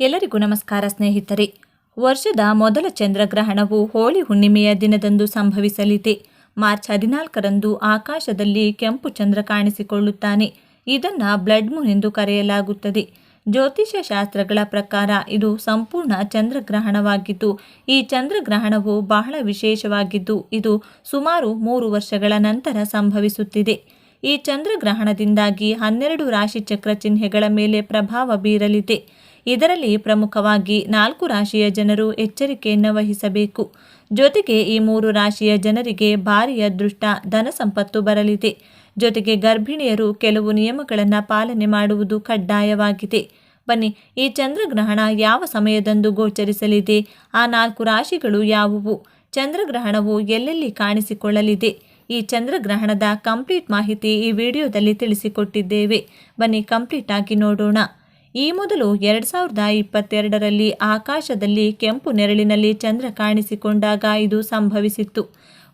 ಎಲ್ಲರಿಗೂ ನಮಸ್ಕಾರ ಸ್ನೇಹಿತರೆ. ವರ್ಷದ ಮೊದಲ ಚಂದ್ರಗ್ರಹಣವು ಹೋಳಿ ಹುಣ್ಣಿಮೆಯ ದಿನದಂದು ಸಂಭವಿಸಲಿದೆ. ಮಾರ್ಚ್ ಹದಿನಾಲ್ಕರಂದು ಆಕಾಶದಲ್ಲಿ ಕೆಂಪು ಚಂದ್ರ ಕಾಣಿಸಿಕೊಳ್ಳುತ್ತಾನೆ. ಇದನ್ನು ಬ್ಲಡ್ ಮೂನ್ ಎಂದು ಕರೆಯಲಾಗುತ್ತದೆ. ಜ್ಯೋತಿಷ್ಯ ಶಾಸ್ತ್ರಗಳ ಪ್ರಕಾರ ಇದು ಸಂಪೂರ್ಣ ಚಂದ್ರಗ್ರಹಣವಾಗಿದ್ದು ಈ ಚಂದ್ರಗ್ರಹಣವು ಬಹಳ ವಿಶೇಷವಾಗಿದ್ದು, ಇದು ಸುಮಾರು ಮೂರು ವರ್ಷಗಳ ನಂತರ ಸಂಭವಿಸುತ್ತಿದೆ. ಈ ಚಂದ್ರಗ್ರಹಣದಿಂದಾಗಿ ಹನ್ನೆರಡು ರಾಶಿಚಕ್ರ ಚಿಹ್ನೆಗಳ ಮೇಲೆ ಪ್ರಭಾವ ಬೀರಲಿದೆ. ಇದರಲ್ಲಿ ಪ್ರಮುಖವಾಗಿ ನಾಲ್ಕು ರಾಶಿಯ ಜನರು ಎಚ್ಚರಿಕೆಯನ್ನು ವಹಿಸಬೇಕು ಜೊತೆಗೆ ಈ ಮೂರು ರಾಶಿಯ ಜನರಿಗೆ ಭಾರೀ ಅದೃಷ್ಟ ಧನ ಸಂಪತ್ತು ಬರಲಿದೆ. ಜೊತೆಗೆ ಗರ್ಭಿಣಿಯರು ಕೆಲವು ನಿಯಮಗಳನ್ನು ಪಾಲನೆ ಮಾಡುವುದು ಕಡ್ಡಾಯವಾಗಿದೆ. ಬನ್ನಿ, ಈ ಚಂದ್ರಗ್ರಹಣ ಯಾವ ಸಮಯದಂದು ಗೋಚರಿಸಲಿದೆ? ಆ ನಾಲ್ಕು ರಾಶಿಗಳು ಯಾವುವು? ಚಂದ್ರಗ್ರಹಣವು ಎಲ್ಲೆಲ್ಲಿ ಕಾಣಿಸಿಕೊಳ್ಳಲಿದೆ? ಈ ಚಂದ್ರಗ್ರಹಣದ ಕಂಪ್ಲೀಟ್ ಮಾಹಿತಿ ಈ ವಿಡಿಯೋದಲ್ಲಿ ತಿಳಿಸಿಕೊಟ್ಟಿದ್ದೇವೆ. ಬನ್ನಿ, ಕಂಪ್ಲೀಟ್ ಆಗಿ ನೋಡೋಣ. ಈ ಮೊದಲು ಎರಡು ಸಾವಿರದ ಇಪ್ಪತ್ತೆರಡರಲ್ಲಿ ಆಕಾಶದಲ್ಲಿ ಕೆಂಪು ನೆರಳಿನಲ್ಲಿ ಚಂದ್ರ ಕಾಣಿಸಿಕೊಂಡಾಗ ಇದು ಸಂಭವಿಸಿತ್ತು.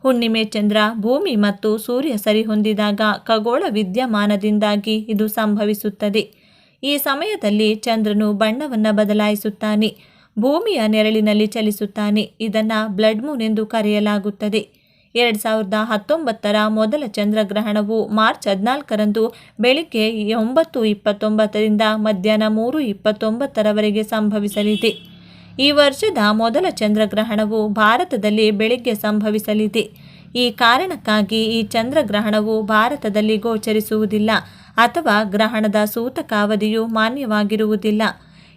ಹುಣ್ಣಿಮೆ ಚಂದ್ರ ಭೂಮಿ ಮತ್ತು ಸೂರ್ಯ ಸರಿಹೊಂದಿದಾಗ ಖಗೋಳ ವಿದ್ಯಮಾನದಿಂದಾಗಿ ಇದು ಸಂಭವಿಸುತ್ತದೆ. ಈ ಸಮಯದಲ್ಲಿ ಚಂದ್ರನು ಬಣ್ಣವನ್ನು ಬದಲಾಯಿಸುತ್ತಾನೆ. ಭೂಮಿಯ ನೆರಳಿನಲ್ಲಿ ಚಲಿಸುತ್ತಾನೆ. ಇದನ್ನು ಬ್ಲಡ್ ಮೂನ್ ಎಂದು ಕರೆಯಲಾಗುತ್ತದೆ. ಎರಡು ಸಾವಿರದ ಹತ್ತೊಂಬತ್ತರ ಮೊದಲ ಚಂದ್ರಗ್ರಹಣವು ಮಾರ್ಚ್ ಹದಿನಾಲ್ಕರಂದು ಬೆಳಿಗ್ಗೆ ಒಂಬತ್ತು ಇಪ್ಪತ್ತೊಂಬತ್ತರಿಂದ ಮಧ್ಯಾಹ್ನ ಮೂರು ಇಪ್ಪತ್ತೊಂಬತ್ತರವರೆಗೆ ಸಂಭವಿಸಲಿದೆ. ಈ ವರ್ಷದ ಮೊದಲ ಚಂದ್ರಗ್ರಹಣವು ಭಾರತದಲ್ಲಿ ಬೆಳಿಗ್ಗೆ ಸಂಭವಿಸಲಿದೆ. ಈ ಕಾರಣಕ್ಕಾಗಿ ಈ ಚಂದ್ರಗ್ರಹಣವು ಭಾರತದಲ್ಲಿ ಗೋಚರಿಸುವುದಿಲ್ಲ ಅಥವಾ ಗ್ರಹಣದ ಸೂತಕಾವಧಿಯು ಮಾನ್ಯವಾಗಿರುವುದಿಲ್ಲ.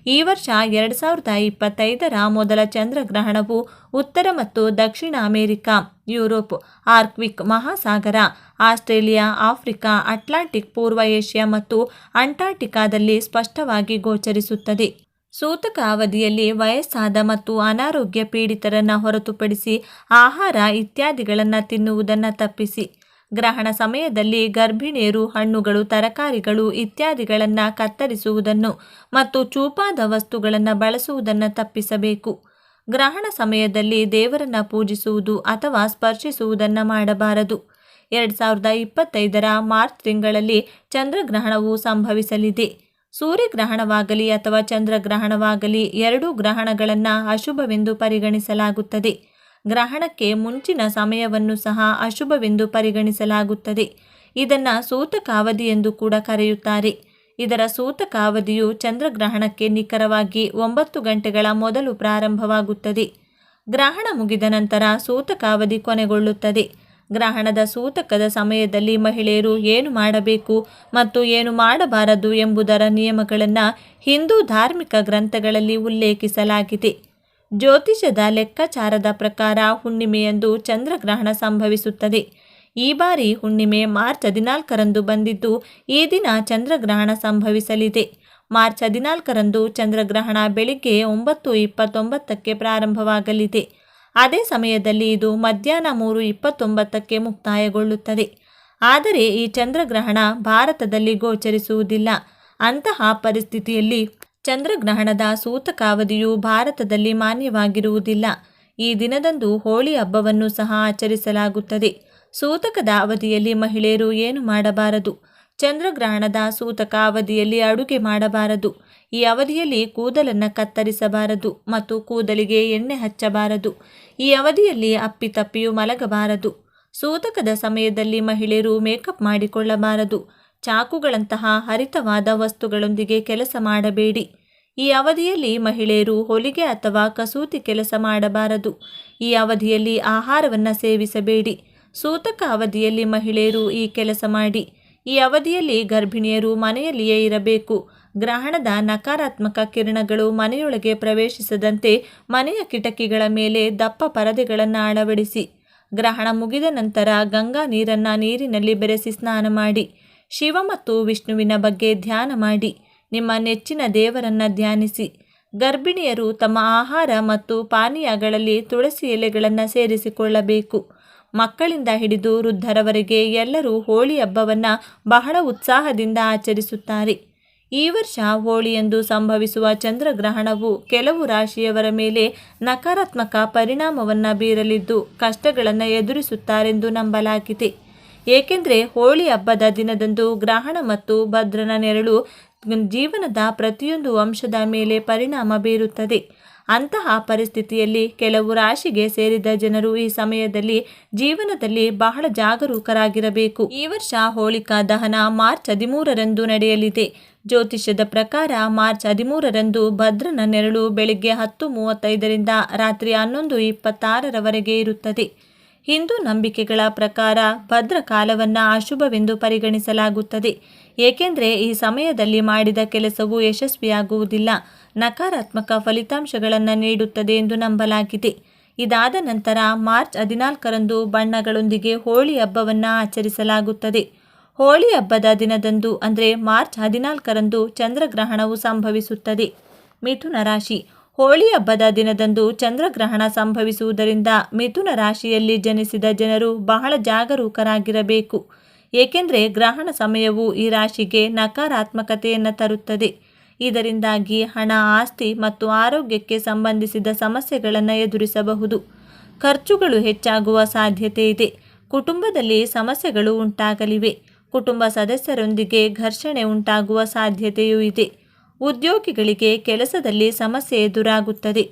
ಈ ವರ್ಷ ಎರಡು ಸಾವಿರದ ಇಪ್ಪತ್ತೈದರ ಮೊದಲ ಚಂದ್ರಗ್ರಹಣವು ಉತ್ತರ ಮತ್ತು ದಕ್ಷಿಣ ಅಮೆರಿಕ, ಯುರೋಪ್ ಆರ್ಕ್ವಿಕ್ ಮಹಾಸಾಗರ, ಆಸ್ಟ್ರೇಲಿಯಾ, ಆಫ್ರಿಕಾ, ಅಟ್ಲಾಂಟಿಕ್, ಪೂರ್ವ ಏಷ್ಯಾ ಮತ್ತು ಅಂಟಾರ್ಟಿಕಾದಲ್ಲಿ ಸ್ಪಷ್ಟವಾಗಿ ಗೋಚರಿಸುತ್ತದೆ. ಸೂತಕ ಅವಧಿಯಲ್ಲಿ ವಯಸ್ಸಾದ ಮತ್ತು ಅನಾರೋಗ್ಯ ಪೀಡಿತರನ್ನು ಹೊರತುಪಡಿಸಿ ಆಹಾರ ಇತ್ಯಾದಿಗಳನ್ನು ತಿನ್ನುವುದನ್ನು ತಪ್ಪಿಸಿ. ಗ್ರಹಣ ಸಮಯದಲ್ಲಿ ಗರ್ಭಿಣಿಯರು ಹಣ್ಣುಗಳು, ತರಕಾರಿಗಳು ಇತ್ಯಾದಿಗಳನ್ನು ಕತ್ತರಿಸುವುದನ್ನು ಮತ್ತು ಚೂಪಾದ ವಸ್ತುಗಳನ್ನು ಬಳಸುವುದನ್ನು ತಪ್ಪಿಸಬೇಕು. ಗ್ರಹಣ ಸಮಯದಲ್ಲಿ ದೇವರನ್ನು ಪೂಜಿಸುವುದು ಅಥವಾ ಸ್ಪರ್ಶಿಸುವುದನ್ನು ಮಾಡಬಾರದು. ಎರಡು ಸಾವಿರದ ಇಪ್ಪತ್ತೈದರ ಮಾರ್ಚ್ ತಿಂಗಳಲ್ಲಿ ಚಂದ್ರಗ್ರಹಣವು ಸಂಭವಿಸಲಿದೆ. ಸೂರ್ಯಗ್ರಹಣವಾಗಲಿ ಅಥವಾ ಚಂದ್ರಗ್ರಹಣವಾಗಲಿ ಎರಡೂ ಗ್ರಹಣಗಳನ್ನು ಅಶುಭವೆಂದು ಪರಿಗಣಿಸಲಾಗುತ್ತದೆ. ಗ್ರಹಣಕ್ಕೆ ಮುಂಚಿನ ಸಮಯವನ್ನು ಸಹ ಅಶುಭವೆಂದು ಪರಿಗಣಿಸಲಾಗುತ್ತದೆ. ಇದನ್ನು ಸೂತಕಾವಧಿ ಎಂದು ಕೂಡ ಕರೆಯುತ್ತಾರೆ. ಇದರ ಸೂತಕಾವಧಿಯು ಚಂದ್ರಗ್ರಹಣಕ್ಕೆ ನಿಖರವಾಗಿ ಒಂಬತ್ತು ಗಂಟೆಗಳ ಮೊದಲು ಪ್ರಾರಂಭವಾಗುತ್ತದೆ. ಗ್ರಹಣ ಮುಗಿದ ನಂತರ ಸೂತಕಾವಧಿ ಕೊನೆಗೊಳ್ಳುತ್ತದೆ. ಗ್ರಹಣದ ಸೂತಕದ ಸಮಯದಲ್ಲಿ ಮಹಿಳೆಯರು ಏನು ಮಾಡಬೇಕು ಮತ್ತು ಏನು ಮಾಡಬಾರದು ಎಂಬುದರ ನಿಯಮಗಳನ್ನು ಹಿಂದೂ ಧಾರ್ಮಿಕ ಗ್ರಂಥಗಳಲ್ಲಿ ಉಲ್ಲೇಖಿಸಲಾಗಿದೆ. ಜ್ಯೋತಿಷದ ಲೆಕ್ಕಾಚಾರದ ಪ್ರಕಾರ ಹುಣ್ಣಿಮೆಯಂದು ಚಂದ್ರಗ್ರಹಣ ಸಂಭವಿಸುತ್ತದೆ. ಈ ಬಾರಿ ಹುಣ್ಣಿಮೆ ಮಾರ್ಚ್ ಹದಿನಾಲ್ಕರಂದು ಬಂದಿದ್ದು, ಈ ದಿನ ಚಂದ್ರಗ್ರಹಣ ಸಂಭವಿಸಲಿದೆ. ಮಾರ್ಚ್ ಹದಿನಾಲ್ಕರಂದು ಚಂದ್ರಗ್ರಹಣ ಬೆಳಿಗ್ಗೆ ಒಂಬತ್ತು ಇಪ್ಪತ್ತೊಂಬತ್ತಕ್ಕೆ ಪ್ರಾರಂಭವಾಗಲಿದೆ. ಅದೇ ಸಮಯದಲ್ಲಿ ಇದು ಮಧ್ಯಾಹ್ನ ಮೂರು ಇಪ್ಪತ್ತೊಂಬತ್ತಕ್ಕೆ ಮುಕ್ತಾಯಗೊಳ್ಳುತ್ತದೆ. ಆದರೆ ಈ ಚಂದ್ರಗ್ರಹಣ ಭಾರತದಲ್ಲಿ ಗೋಚರಿಸುವುದಿಲ್ಲ. ಅಂತಹ ಪರಿಸ್ಥಿತಿಯಲ್ಲಿ ಚಂದ್ರಗ್ರಹಣದ ಸೂತಕಾವಧಿಯು ಭಾರತದಲ್ಲಿ ಮಾನ್ಯವಾಗಿರುವುದಿಲ್ಲ. ಈ ದಿನದಂದು ಹೋಳಿ ಹಬ್ಬವನ್ನು ಸಹ ಆಚರಿಸಲಾಗುತ್ತದೆ. ಸೂತಕದ ಅವಧಿಯಲ್ಲಿ ಮಹಿಳೆಯರು ಏನು ಮಾಡಬಾರದು? ಚಂದ್ರಗ್ರಹಣದ ಸೂತಕ ಅವಧಿಯಲ್ಲಿ ಅಡುಗೆ ಮಾಡಬಾರದು. ಈ ಅವಧಿಯಲ್ಲಿ ಕೂದಲನ್ನು ಕತ್ತರಿಸಬಾರದು ಮತ್ತು ಕೂದಲಿಗೆ ಎಣ್ಣೆ ಹಚ್ಚಬಾರದು. ಈ ಅವಧಿಯಲ್ಲಿ ಅಪ್ಪಿತಪ್ಪಿಯು ಮಲಗಬಾರದು. ಸೂತಕದ ಸಮಯದಲ್ಲಿ ಮಹಿಳೆಯರು ಮೇಕಪ್ ಮಾಡಿಕೊಳ್ಳಬಾರದು. ಚಾಕುಗಳಂತಹ ಹರಿತವಾದ ವಸ್ತುಗಳೊಂದಿಗೆ ಕೆಲಸ ಮಾಡಬೇಡಿ. ಈ ಅವಧಿಯಲ್ಲಿ ಮಹಿಳೆಯರು ಹೊಲಿಗೆ ಅಥವಾ ಕಸೂತಿ ಕೆಲಸ ಮಾಡಬಾರದು. ಈ ಅವಧಿಯಲ್ಲಿ ಆಹಾರವನ್ನು ಸೇವಿಸಬೇಡಿ. ಸೂತಕ ಅವಧಿಯಲ್ಲಿ ಮಹಿಳೆಯರು ಈ ಕೆಲಸ ಮಾಡಿ. ಈ ಅವಧಿಯಲ್ಲಿ ಗರ್ಭಿಣಿಯರು ಮನೆಯಲ್ಲಿಯೇ ಇರಬೇಕು. ಗ್ರಹಣದ ನಕಾರಾತ್ಮಕ ಕಿರಣಗಳು ಮನೆಯೊಳಗೆ ಪ್ರವೇಶಿಸದಂತೆ ಮನೆಯ ಕಿಟಕಿಗಳ ಮೇಲೆ ದಪ್ಪ ಪರದೆಗಳನ್ನು ಅಳವಡಿಸಿ. ಗ್ರಹಣ ಮುಗಿದ ನಂತರ ಗಂಗಾ ನೀರನ್ನು ನೀರಿನಲ್ಲಿ ಬೆರೆಸಿ ಸ್ನಾನ ಮಾಡಿ. ಶಿವ ಮತ್ತು ವಿಷ್ಣುವಿನ ಬಗ್ಗೆ ಧ್ಯಾನ ಮಾಡಿ. ನಿಮ್ಮ ನೆಚ್ಚಿನ ದೇವರನ್ನು ಧ್ಯಾನಿಸಿ. ಗರ್ಭಿಣಿಯರು ತಮ್ಮ ಆಹಾರ ಮತ್ತು ಪಾನೀಯಗಳಲ್ಲಿ ತುಳಸಿ ಎಲೆಗಳನ್ನು ಸೇರಿಸಿಕೊಳ್ಳಬೇಕು. ಮಕ್ಕಳಿಂದ ಹಿಡಿದು ವೃದ್ಧರವರೆಗೆ ಎಲ್ಲರೂ ಹೋಳಿ ಹಬ್ಬವನ್ನು ಬಹಳ ಉತ್ಸಾಹದಿಂದ ಆಚರಿಸುತ್ತಾರೆ. ಈ ವರ್ಷ ಹೋಳಿಯಂದು ಸಂಭವಿಸುವ ಚಂದ್ರಗ್ರಹಣವು ಕೆಲವು ರಾಶಿಯವರ ಮೇಲೆ ನಕಾರಾತ್ಮಕ ಪರಿಣಾಮವನ್ನು ಬೀರಲಿದ್ದು ಕಷ್ಟಗಳನ್ನು ಎದುರಿಸುತ್ತಾರೆಂದು ನಂಬಲಾಗಿದೆ. ಏಕೆಂದರೆ ಹೋಳಿ ಹಬ್ಬದ ದಿನದಂದು ಗ್ರಹಣ ಮತ್ತು ಭದ್ರನ ನೆರಳು ಜೀವನದ ಪ್ರತಿಯೊಂದು ಅಂಶದ ಮೇಲೆ ಪರಿಣಾಮ ಬೀರುತ್ತದೆ. ಅಂತಹ ಪರಿಸ್ಥಿತಿಯಲ್ಲಿ ಕೆಲವು ರಾಶಿಗೆ ಸೇರಿದ ಜನರು ಈ ಸಮಯದಲ್ಲಿ ಜೀವನದಲ್ಲಿ ಬಹಳ ಜಾಗರೂಕರಾಗಿರಬೇಕು. ಈ ವರ್ಷ ಹೋಳಿಕಾ ದಹನ ಮಾರ್ಚ್ ಹದಿಮೂರರಂದು ನಡೆಯಲಿದೆ. ಜ್ಯೋತಿಷ್ಯದ ಪ್ರಕಾರ ಮಾರ್ಚ್ ಹದಿಮೂರರಂದು ಭದ್ರನ ನೆರಳು ಬೆಳಿಗ್ಗೆ ಹತ್ತು ಮೂವತ್ತೈದರಿಂದ ರಾತ್ರಿ ಹನ್ನೊಂದು ಇಪ್ಪತ್ತಾರರವರೆಗೆ ಇರುತ್ತದೆ. ಹಿಂದೂ ನಂಬಿಕೆಗಳ ಪ್ರಕಾರ ಭದ್ರ ಕಾಲವನ್ನು ಅಶುಭವೆಂದು ಪರಿಗಣಿಸಲಾಗುತ್ತದೆ. ಏಕೆಂದರೆ ಈ ಸಮಯದಲ್ಲಿ ಮಾಡಿದ ಕೆಲಸವು ಯಶಸ್ವಿಯಾಗುವುದಿಲ್ಲ. ನಕಾರಾತ್ಮಕ ಫಲಿತಾಂಶಗಳನ್ನು ನೀಡುತ್ತದೆ ಎಂದು ನಂಬಲಾಗಿದೆ. ಇದಾದ ನಂತರ ಮಾರ್ಚ್ ಹದಿನಾಲ್ಕರಂದು ಬಣ್ಣಗಳೊಂದಿಗೆ ಹೋಳಿ ಹಬ್ಬವನ್ನು ಆಚರಿಸಲಾಗುತ್ತದೆ. ಹೋಳಿ ಹಬ್ಬದ ದಿನದಂದು ಅಂದರೆ ಮಾರ್ಚ್ ಹದಿನಾಲ್ಕರಂದು ಚಂದ್ರಗ್ರಹಣವು ಸಂಭವಿಸುತ್ತದೆ. ಮಿಥುನ ರಾಶಿ. ಹೋಳಿ ಹಬ್ಬದ ದಿನದಂದು ಚಂದ್ರಗ್ರಹಣ ಸಂಭವಿಸುವುದರಿಂದ ಮಿಥುನ ರಾಶಿಯಲ್ಲಿ ಜನಿಸಿದ ಜನರು ಬಹಳ ಜಾಗರೂಕರಾಗಿರಬೇಕು. ಏಕೆಂದರೆ ಗ್ರಹಣ ಸಮಯವು ಈ ರಾಶಿಗೆ ನಕಾರಾತ್ಮಕತೆಯನ್ನು ತರುತ್ತದೆ. ಇದರಿಂದಾಗಿ ಹಣ, ಆಸ್ತಿ ಮತ್ತು ಆರೋಗ್ಯಕ್ಕೆ ಸಂಬಂಧಿಸಿದ ಸಮಸ್ಯೆಗಳನ್ನು ಎದುರಿಸಬಹುದು. ಖರ್ಚುಗಳು ಹೆಚ್ಚಾಗುವ ಸಾಧ್ಯತೆ ಇದೆ. ಕುಟುಂಬದಲ್ಲಿ ಸಮಸ್ಯೆಗಳು ಉಂಟಾಗಲಿವೆ. ಕುಟುಂಬ ಸದಸ್ಯರೊಂದಿಗೆ ಘರ್ಷಣೆ ಉಂಟಾಗುವ ಸಾಧ್ಯತೆಯೂ ಇದೆ. ಉದ್ಯೋಗಿಗಳಿಗೆ ಕೆಲಸದಲ್ಲಿ ಸಮಸ್ಯೆ ಎದುರಾಗುತ್ತದೆ.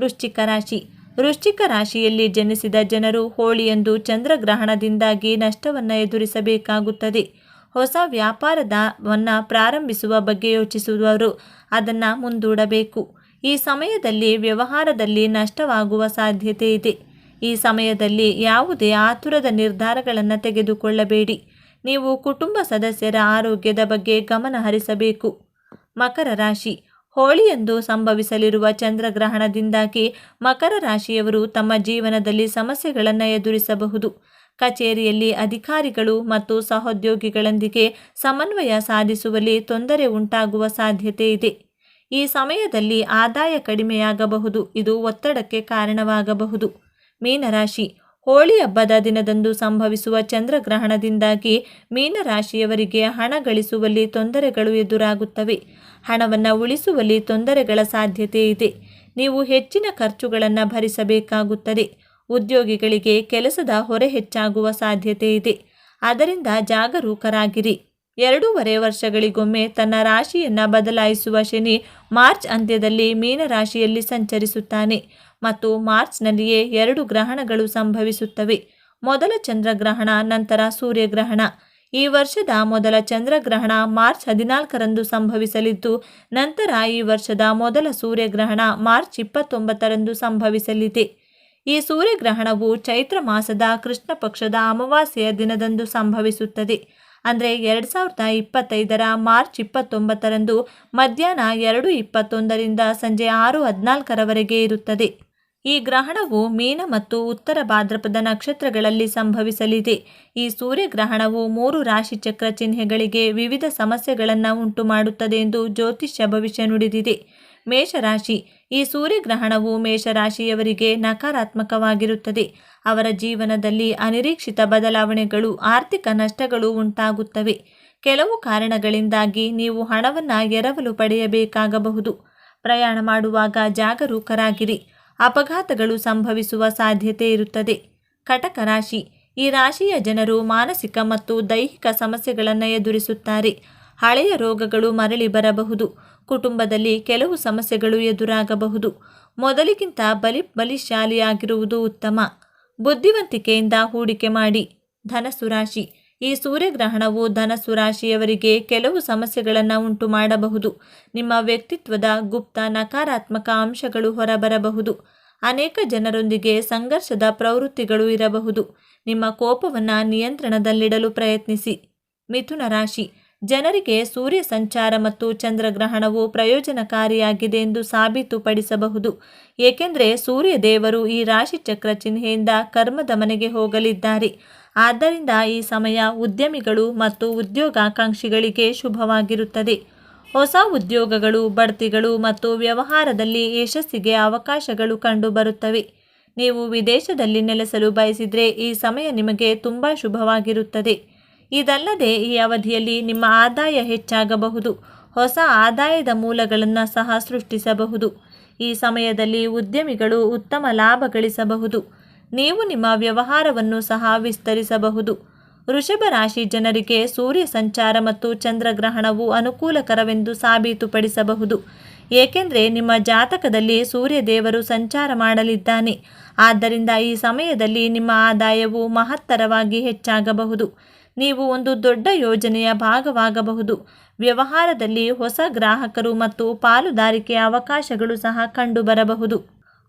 ವೃಶ್ಚಿಕ ರಾಶಿ. ವೃಶ್ಚಿಕ ರಾಶಿಯಲ್ಲಿ ಜನಿಸಿದ ಜನರು ಹೋಳಿಯಂದು ಚಂದ್ರಗ್ರಹಣದಿಂದಾಗಿ ನಷ್ಟವನ್ನು ಎದುರಿಸಬೇಕಾಗುತ್ತದೆ. ಹೊಸ ವ್ಯಾಪಾರದವನ್ನು ಪ್ರಾರಂಭಿಸುವ ಬಗ್ಗೆ ಯೋಚಿಸುವವರು ಅದನ್ನು ಮುಂದೂಡಬೇಕು. ಈ ಸಮಯದಲ್ಲಿ ವ್ಯವಹಾರದಲ್ಲಿ ನಷ್ಟವಾಗುವ ಸಾಧ್ಯತೆ ಇದೆ. ಈ ಸಮಯದಲ್ಲಿ ಯಾವುದೇ ಆತುರದ ನಿರ್ಧಾರಗಳನ್ನು ತೆಗೆದುಕೊಳ್ಳಬೇಡಿ. ನೀವು ಕುಟುಂಬ ಸದಸ್ಯರ ಆರೋಗ್ಯದ ಬಗ್ಗೆ ಗಮನ ಹರಿಸಬೇಕು ಮಕರ ರಾಶಿ. ಹೋಳಿಯಂದು ಸಂಭವಿಸಲಿರುವ ಚಂದ್ರಗ್ರಹಣದಿಂದಾಗಿ ಮಕರ ರಾಶಿಯವರು ತಮ್ಮ ಜೀವನದಲ್ಲಿ ಸಮಸ್ಯೆಗಳನ್ನು ಎದುರಿಸಬಹುದು. ಕಚೇರಿಯಲ್ಲಿ ಅಧಿಕಾರಿಗಳು ಮತ್ತು ಸಹೋದ್ಯೋಗಿಗಳೊಂದಿಗೆ ಸಮನ್ವಯ ಸಾಧಿಸುವಲ್ಲಿ ತೊಂದರೆ ಉಂಟಾಗುವ ಸಾಧ್ಯತೆ ಇದೆ. ಈ ಸಮಯದಲ್ಲಿ ಆದಾಯ ಕಡಿಮೆಯಾಗಬಹುದು. ಇದು ಒತ್ತಡಕ್ಕೆ ಕಾರಣವಾಗಬಹುದು. ಮೀನರಾಶಿ. ಹೋಳಿ ಹಬ್ಬದ ದಿನದಂದು ಸಂಭವಿಸುವ ಚಂದ್ರಗ್ರಹಣದಿಂದಾಗಿ ಮೀನರಾಶಿಯವರಿಗೆ ಹಣ ಗಳಿಸುವಲ್ಲಿ ತೊಂದರೆಗಳು ಎದುರಾಗುತ್ತವೆ. ಹಣವನ್ನು ಉಳಿಸುವಲ್ಲಿ ತೊಂದರೆಗಳ ಸಾಧ್ಯತೆ ಇದೆ. ನೀವು ಹೆಚ್ಚಿನ ಖರ್ಚುಗಳನ್ನು ಭರಿಸಬೇಕಾಗುತ್ತದೆ. ಉದ್ಯೋಗಿಗಳಿಗೆ ಕೆಲಸದ ಹೊರೆ ಹೆಚ್ಚಾಗುವ ಸಾಧ್ಯತೆ ಇದೆ. ಅದರಿಂದ ಜಾಗರೂಕರಾಗಿರಿ. ಎರಡೂವರೆ ವರ್ಷಗಳಿಗೊಮ್ಮೆ ತನ್ನ ರಾಶಿಯನ್ನು ಬದಲಾಯಿಸುವ ಶನಿ ಮಾರ್ಚ್ ಅಂತ್ಯದಲ್ಲಿ ಮೀನರಾಶಿಯಲ್ಲಿ ಸಂಚರಿಸುತ್ತಾನೆ. ಮತ್ತು ಮಾರ್ಚ್ನಲ್ಲಿಯೇ ಎರಡು ಗ್ರಹಣಗಳು ಸಂಭವಿಸುತ್ತವೆ. ಮೊದಲ ಚಂದ್ರಗ್ರಹಣ, ನಂತರ ಸೂರ್ಯಗ್ರಹಣ. ಈ ವರ್ಷದ ಮೊದಲ ಚಂದ್ರಗ್ರಹಣ ಮಾರ್ಚ್ ಹದಿನಾಲ್ಕರಂದು ಸಂಭವಿಸಲಿದ್ದು, ನಂತರ ಈ ವರ್ಷದ ಮೊದಲ ಸೂರ್ಯಗ್ರಹಣ ಮಾರ್ಚ್ ಇಪ್ಪತ್ತೊಂಬತ್ತರಂದು ಸಂಭವಿಸಲಿದೆ. ಈ ಸೂರ್ಯಗ್ರಹಣವು ಚೈತ್ರ ಮಾಸದ ಕೃಷ್ಣ ಪಕ್ಷದ ಅಮಾವಾಸ್ಯೆಯ ದಿನದಂದು ಸಂಭವಿಸುತ್ತದೆ. ಅಂದರೆ ಎರಡು ಸಾವಿರದ ಇಪ್ಪತ್ತೈದರ ಮಾರ್ಚ್ ಇಪ್ಪತ್ತೊಂಬತ್ತರಂದು ಮಧ್ಯಾಹ್ನ ಎರಡು ಇಪ್ಪತ್ತೊಂದರಿಂದ ಸಂಜೆ ಆರು ಹದಿನಾಲ್ಕರವರೆಗೆ ಇರುತ್ತದೆ. ಈ ಗ್ರಹಣವು ಮೀನ ಮತ್ತು ಉತ್ತರ ಭಾದ್ರಪದ ನಕ್ಷತ್ರಗಳಲ್ಲಿ ಸಂಭವಿಸಲಿದೆ. ಈ ಸೂರ್ಯಗ್ರಹಣವು ಮೂರು ರಾಶಿಚಕ್ರ ಚಿಹ್ನೆಗಳಿಗೆ ವಿವಿಧ ಸಮಸ್ಯೆಗಳನ್ನು ಉಂಟು ಮಾಡುತ್ತದೆ ಎಂದು ಜ್ಯೋತಿಷ್ಯ ಭವಿಷ್ಯ ನುಡಿದಿದೆ. ಮೇಷರಾಶಿ. ಈ ಸೂರ್ಯಗ್ರಹಣವು ಮೇಷರಾಶಿಯವರಿಗೆ ನಕಾರಾತ್ಮಕವಾಗಿರುತ್ತದೆ. ಅವರ ಜೀವನದಲ್ಲಿ ಅನಿರೀಕ್ಷಿತ ಬದಲಾವಣೆಗಳು, ಆರ್ಥಿಕ ನಷ್ಟಗಳು ಉಂಟಾಗುತ್ತವೆ. ಕೆಲವು ಕಾರಣಗಳಿಂದಾಗಿ ನೀವು ಹಣವನ್ನು ಎರವಲು ಪಡೆಯಬೇಕಾಗಬಹುದು. ಪ್ರಯಾಣ ಮಾಡುವಾಗ ಜಾಗರೂಕರಾಗಿರಿ. ಅಪಘಾತಗಳು ಸಂಭವಿಸುವ ಸಾಧ್ಯತೆ ಇರುತ್ತದೆ. ಕಟಕ ರಾಶಿ. ಈ ರಾಶಿಯ ಜನರು ಮಾನಸಿಕ ಮತ್ತು ದೈಹಿಕ ಸಮಸ್ಯೆಗಳನ್ನು ಎದುರಿಸುತ್ತಾರೆ. ಹಳೆಯ ರೋಗಗಳು ಮರಳಿ ಬರಬಹುದು. ಕುಟುಂಬದಲ್ಲಿ ಕೆಲವು ಸಮಸ್ಯೆಗಳು ಎದುರಾಗಬಹುದು. ಮೊದಲಿಗಿಂತ ಬಲಿ ಬಲಿಶಾಲಿಯಾಗಿರುವುದು ಉತ್ತಮ. ಬುದ್ಧಿವಂತಿಕೆಯಿಂದ ಹೂಡಿಕೆ ಮಾಡಿ. ಧನಸ್ಸು ರಾಶಿ. ಈ ಸೂರ್ಯಗ್ರಹಣವು ಧನಸ್ಸು ರಾಶಿಯವರಿಗೆ ಕೆಲವು ಸಮಸ್ಯೆಗಳನ್ನು ಉಂಟು ಮಾಡಬಹುದು ನಿಮ್ಮ ವ್ಯಕ್ತಿತ್ವದ ಗುಪ್ತ ನಕಾರಾತ್ಮಕ ಅಂಶಗಳು ಹೊರಬರಬಹುದು. ಅನೇಕ ಜನರೊಂದಿಗೆ ಸಂಘರ್ಷದ ಪ್ರವೃತ್ತಿಗಳು ಇರಬಹುದು. ನಿಮ್ಮ ಕೋಪವನ್ನು ನಿಯಂತ್ರಣದಲ್ಲಿಡಲು ಪ್ರಯತ್ನಿಸಿ. ಮಿಥುನ ರಾಶಿ. ಜನರಿಗೆ ಸೂರ್ಯ ಸಂಚಾರ ಮತ್ತು ಚಂದ್ರಗ್ರಹಣವು ಪ್ರಯೋಜನಕಾರಿಯಾಗಿದೆ ಎಂದು ಸಾಬೀತುಪಡಿಸಬಹುದು. ಏಕೆಂದರೆ ಸೂರ್ಯ ದೇವರು ಈ ರಾಶಿಚಕ್ರ ಚಿಹ್ನೆಯಿಂದ ಕರ್ಮದ ಮನೆಗೆ ಹೋಗಲಿದ್ದಾರೆ. ಆದ್ದರಿಂದ ಈ ಸಮಯ ಉದ್ಯಮಿಗಳು ಮತ್ತು ಉದ್ಯೋಗಾಕಾಂಕ್ಷಿಗಳಿಗೆ ಶುಭವಾಗಿರುತ್ತದೆ. ಹೊಸ ಉದ್ಯೋಗಗಳು, ಬಡ್ತಿಗಳು ಮತ್ತು ವ್ಯವಹಾರದಲ್ಲಿ ಯಶಸ್ಸಿಗೆ ಅವಕಾಶಗಳು ಕಂಡುಬರುತ್ತವೆ. ನೀವು ವಿದೇಶದಲ್ಲಿ ನೆಲೆಸಲು ಬಯಸಿದರೆ ಈ ಸಮಯ ನಿಮಗೆ ತುಂಬ ಶುಭವಾಗಿರುತ್ತದೆ. ಇದಲ್ಲದೆ ಈ ಅವಧಿಯಲ್ಲಿ ನಿಮ್ಮ ಆದಾಯ ಹೆಚ್ಚಾಗಬಹುದು. ಹೊಸ ಆದಾಯದ ಮೂಲಗಳನ್ನು ಸಹ ಸೃಷ್ಟಿಸಬಹುದು. ಈ ಸಮಯದಲ್ಲಿ ಉದ್ಯಮಿಗಳು ಉತ್ತಮ ಲಾಭ ಗಳಿಸಬಹುದು. ನೀವು ನಿಮ್ಮ ವ್ಯವಹಾರವನ್ನು ಸಹ ವಿಸ್ತರಿಸಬಹುದು. ವೃಷಭ ರಾಶಿ ಜನರಿಗೆ ಸೂರ್ಯ ಸಂಚಾರ ಮತ್ತು ಚಂದ್ರಗ್ರಹಣವು ಅನುಕೂಲಕರವೆಂದು ಸಾಬೀತುಪಡಿಸಬಹುದು. ಏಕೆಂದರೆ ನಿಮ್ಮ ಜಾತಕದಲ್ಲಿ ಸೂರ್ಯ ದೇವರು ಸಂಚಾರ ಮಾಡಲಿದ್ದಾನೆ. ಆದ್ದರಿಂದ ಈ ಸಮಯದಲ್ಲಿ ನಿಮ್ಮ ಆದಾಯವು ಮಹತ್ತರವಾಗಿ ಹೆಚ್ಚಾಗಬಹುದು. ನೀವು ಒಂದು ದೊಡ್ಡ ಯೋಜನೆಯ ಭಾಗವಾಗಬಹುದು. ವ್ಯವಹಾರದಲ್ಲಿ ಹೊಸ ಗ್ರಾಹಕರು ಮತ್ತು ಪಾಲುದಾರಿಕೆಯ ಅವಕಾಶಗಳು ಸಹ ಕಂಡುಬರಬಹುದು.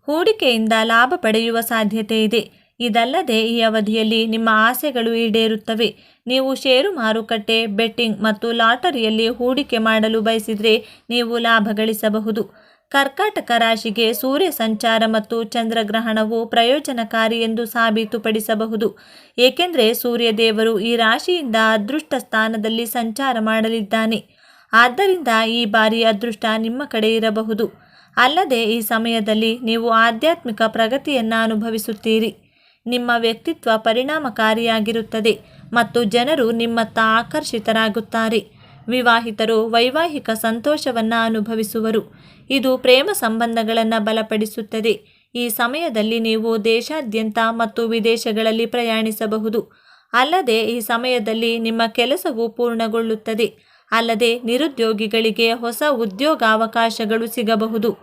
ಹೂಡಿಕೆಯಿಂದ ಲಾಭ ಪಡೆಯುವ ಸಾಧ್ಯತೆ ಇದೆ. ಇದಲ್ಲದೆ ಈ ಅವಧಿಯಲ್ಲಿ ನಿಮ್ಮ ಆಸೆಗಳು ಈಡೇರುತ್ತವೆ. ನೀವು ಷೇರು ಮಾರುಕಟ್ಟೆ, ಬೆಟ್ಟಿಂಗ್ ಮತ್ತು ಲಾಟರಿಯಲ್ಲಿ ಹೂಡಿಕೆ ಮಾಡಲು ಬಯಸಿದರೆ ನೀವು ಲಾಭ ಗಳಿಸಬಹುದು. ಕರ್ಕಾಟಕ ರಾಶಿಗೆ ಸೂರ್ಯ ಸಂಚಾರ ಮತ್ತು ಚಂದ್ರಗ್ರಹಣವು ಪ್ರಯೋಜನಕಾರಿ ಎಂದು ಸಾಬೀತುಪಡಿಸಬಹುದು. ಏಕೆಂದರೆ ಸೂರ್ಯ ದೇವರು ಈ ರಾಶಿಯಿಂದ ಅದೃಷ್ಟ ಸ್ಥಾನದಲ್ಲಿ ಸಂಚಾರ ಮಾಡಲಿದ್ದಾನೆ. ಆದ್ದರಿಂದ ಈ ಬಾರಿ ಅದೃಷ್ಟ ನಿಮ್ಮ ಕಡೆ ಇರಬಹುದು. ಅಲ್ಲದೆ ಈ ಸಮಯದಲ್ಲಿ ನೀವು ಆಧ್ಯಾತ್ಮಿಕ ಪ್ರಗತಿಯನ್ನು ಅನುಭವಿಸುತ್ತೀರಿ. ನಿಮ್ಮ ವ್ಯಕ್ತಿತ್ವ ಪರಿಣಾಮಕಾರಿಯಾಗಿರುತ್ತದೆ ಮತ್ತು ಜನರು ನಿಮ್ಮತ್ತ ಆಕರ್ಷಿತರಾಗುತ್ತಾರೆ. ವಿವಾಹಿತರು ವೈವಾಹಿಕ ಸಂತೋಷವನ್ನು ಅನುಭವಿಸುವರು. ಇದು ಪ್ರೇಮ ಸಂಬಂಧಗಳನ್ನು ಬಲಪಡಿಸುತ್ತದೆ. ಈ ಸಮಯದಲ್ಲಿ ನೀವು ದೇಶಾದ್ಯಂತ ಮತ್ತು ವಿದೇಶಗಳಲ್ಲಿ ಪ್ರಯಾಣಿಸಬಹುದು. ಅಲ್ಲದೆ ಈ ಸಮಯದಲ್ಲಿ ನಿಮ್ಮ ಕೆಲಸವು ಪೂರ್ಣಗೊಳ್ಳುತ್ತದೆ. ಅಲ್ಲದೆ ನಿರುದ್ಯೋಗಿಗಳಿಗೆ ಹೊಸ ಉದ್ಯೋಗಾವಕಾಶಗಳು ಸಿಗಬಹುದು.